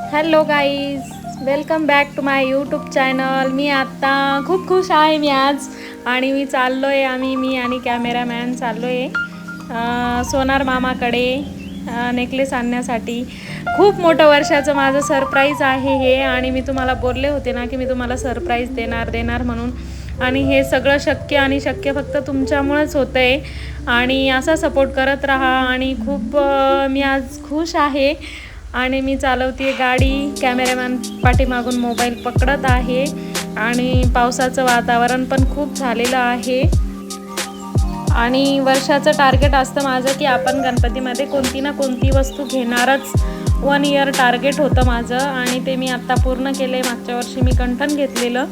Hello guys welcome back to my YouTube channel मी आत्ता खूप खुश आहे मी आज. आणि मी चाललो आहे आम्ही मी आणि कॅमेरामॅन चाललो आहे सोनार मामाकडे नेकलेस आणण्यासाठी. खूप मोठं वर्षाचं माझं सरप्राईज आहे हे. आणि मी तुम्हाला बोलले होते ना की मी तुम्हाला सरप्राईज देणार देणार म्हणून. आणि हे सगळं शक्य आणि शक्य फक्त तुमच्यामुळेच होतं आहे आणि असा सपोर्ट करत राहा. आणि खूप मी आज खुश आहे. आणि मी चालवते गाडी. कॅमेरामॅन पाठीमागून मोबाईल पकडत आहे. आणि पावसाचं वातावरण पण खूप झालेलं आहे. आणि वर्षाचं टार्गेट असतं माझं की आपण गणपतीमध्ये कोणती ना कोणती वस्तू घेणारच वन इयर टार्गेट होतं माझं. आणि ते मी आत्ता पूर्ण केलं आहे मागच्या वर्षी मी कंठन घेतलेलं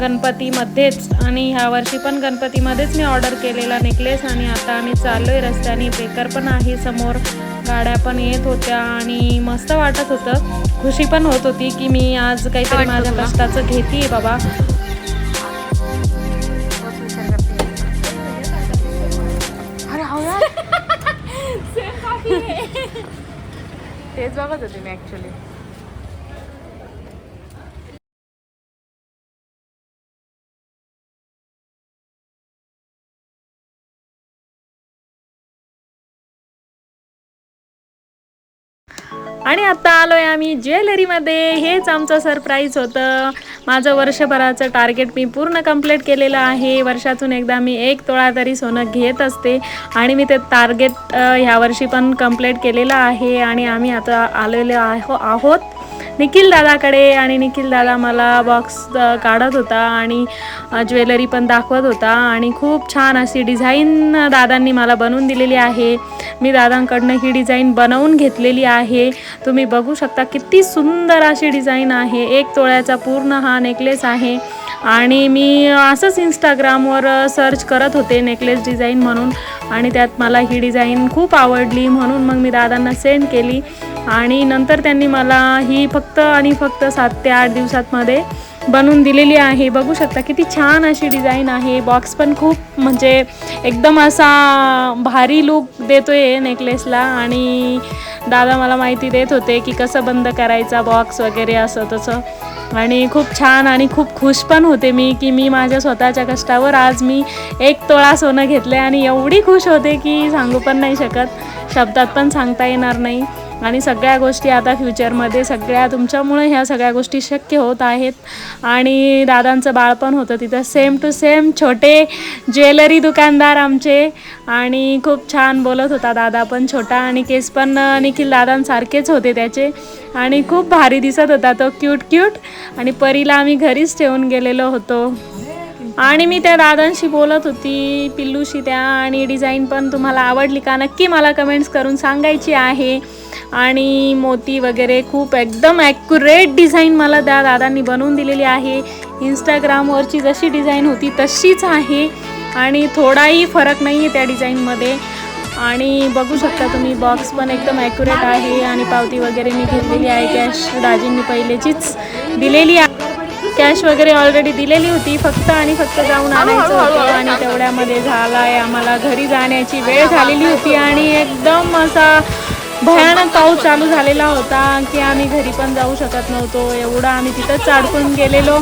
गणपतीमध्येच. आणि ह्या वर्षी पण गणपतीमध्येच मी ऑर्डर केलेला नेकलेस आणि आता आम्ही चाललो आहे रस्त्याने. बेकर पण आहे समोर. गाड्या पण येत होत्या आणि मस्त वाटत होतं. खुशी पण होत होती की मी आज काहीतरी माझ्या कष्टाचं घेते बाबा. तेच बघत होते मी ऍक्च्युली आणि आता आलोय आम्ही ज्वेलरीमध्ये. हेच आमचं सरप्राईज होतं. माझं वर्षभराचं टार्गेट मी पूर्ण कंप्लीट केलेलं आहे. वर्षातून एकदा मी एक तोळा तरी सोनं घेत असते. आणि मी ते टार्गेट ह्या वर्षी पण कंप्लीट केलेलं आहे. आणि आम्ही आता आलेलो आहो आहोत. निखिल दादाकडे आणि निखिल दादा मला बॉक्स काढत होता आणि ज्वेलरी पण दाखवत होता आणि खूप छान अशी डिझाईन दादांनी मला बनवून दिलेली आहे. मी दादांकडनं ही डिझाईन बनवून घेतलेली आहे. तुम्ही बघू शकता किती सुंदर अशी डिझाईन आहे. एक तोळ्याचा पूर्ण हा नेकलेस आहे. आणि मी असंच इंस्टाग्रामवर सर्च करत होते नेकलेस डिझाईन म्हणून आणि त्यात मला ही डिझाईन खूप आवडली म्हणून मग मी दादांना सेंड केली. आणि नंतर त्यांनी मला ही फक्त आणि फक्त सात ते आठ दिवसातमध्ये बनवून दिलेली आहे. बघू शकता किती छान अशी डिझाईन आहे. बॉक्स पण खूप म्हणजे एकदम असा भारी लुक आहे नेकलेसला आणि दादा मला माहिती देत होते की कसं बंद करायचा बॉक्स वगैरे असं तसं. आणि खूप छान आणि खूप खुश पण होते मी की मी माझ्या स्वतःच्या कष्टावर आज मी एक तोळा सोनं घेतलं आहे आणि एवढी खुश होते की सांगू पण नाही शकत. शब्दात पण सांगता येणार नाही. आणि सगळ्या गोष्टी आता फ्युचरमध्ये सगळ्या तुमच्यामुळे ह्या सगळ्या गोष्टी शक्य होत आहेत. आणि दादांचं बाळपण होतं तिथं. सेम टू सेम छोटे ज्वेलरी दुकानदार आमचे. आणि खूप छान बोलत होता दादा पण छोटा आणि केस पण निखिल दादांसारखेच होते त्याचे. आणि खूप भारी दिसत होता तो. क्यूट क्यूट आणि परीला आम्ही घरीच ठेवून गेलेलो होतो. आणि मी त्या दादांशी बोलत होती पिल्लूशी त्या. आणि डिझाईन पण तुम्हाला आवडली का? नक्की मला कमेंट्स करून सांगायची आहे. आणि मोती वगैरे खूप एकदम ॲक्युरेट डिझाईन मला त्या दादांनी बनवून दिलेली आहे. इंस्टाग्रामवरची जशी डिझाईन होती तशीच आहे. आणि थोडाही फरक नाही आहे त्या डिझाईनमध्ये आणि बघू शकता तुम्ही बॉक्स पण एकदम ॲक्युरेट आहे. आणि पावती वगैरे मी घेतलेली आहे. कॅश दाजींनी पहिलेचीच दिलेली आहे. कॅश वगैरे ऑलरेडी दिलेली होती. फक्त आणि फक्त जाऊन आणायचं होतं आणि तेवढ्यामध्ये झाला आहे आम्हाला घरी जाण्याची वेळ झालेली होती. आणि एकदम असा भयानक पाऊस चालू झालेला होता की आम्ही घरी पण जाऊ शकत नव्हतो. एवढं आम्ही तिथंच अडकून गेलेलो.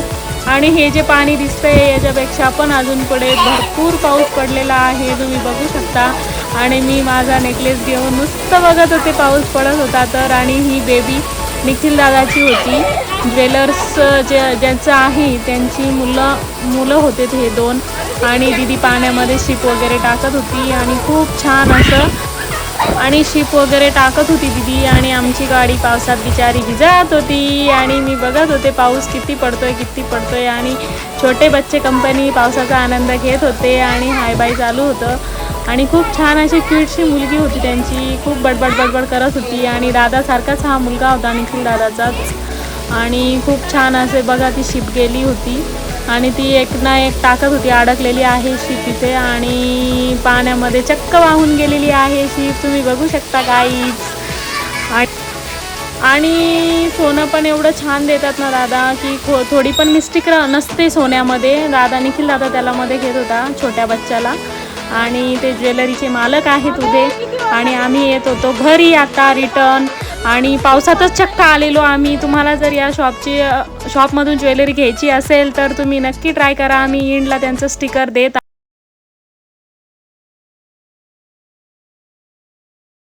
आणि हे जे पाणी दिसतंय याच्यापेक्षा पण अजून पुढे भरपूर पाऊस पडलेला आहे तुम्ही बघू शकता. आणि मी माझा नेकलेस घेऊन नुसतं बघत होते पाऊस पडत होता तर. आणि ही बेबी निखिल दादाची होती. ज्वेलर्स जे ज्यांचं आहे त्यांची मुलं मुलं होते हे दोन. आणि दिदी पाण्यामध्ये शिप वगैरे टाकत होती. आणि खूप छान असं आणि शिप वगैरे टाकत होती दिदी आणि आमची गाडी पावसात बिचारी भिजत होती. आणि मी बघत होते पाऊस किती पडतोय किती पडतोय. आणि छोटे बच्चे कंपनी पावसाचा आनंद घेत होते आणि हाय बाय चालू होतं. आणि खूप छान अशी क्यूटशी मुलगी होती त्यांची. खूप बडबड बडबड करत होती. आणि दादासारखाच हा मुलगा होता निखिल दादाचाच. आणि खूप छान असे बघा ती शिप गेली होती. आणि ती एक ना एक टाकत होती अडकलेली आहे शीप इथे आणि पाण्यामध्ये चक्क वाहून गेलेली आहे शीप. तुम्ही बघू शकता गाईच आणि सोनं पण एवढं छान देतात ना दादा की खो थोडी पण मिस्टेक नसते सोन्यामध्ये. दादा निखिल दादा त्याला मध्ये घेत होता छोट्या बच्च्याला. आणि ते ज्वेलरीचे मालक आहेत उभे. आणि आम्ही येत होतो घरी आता रिटर्न आणि पावसातच चक्क आलेलो आम्ही. तुम्हाला जर या शॉपची शॉपमधून ज्वेलरी घ्यायची असेल तर तुम्ही नक्की ट्राय करा. आम्ही इंडला त्यांचं स्टिकर देत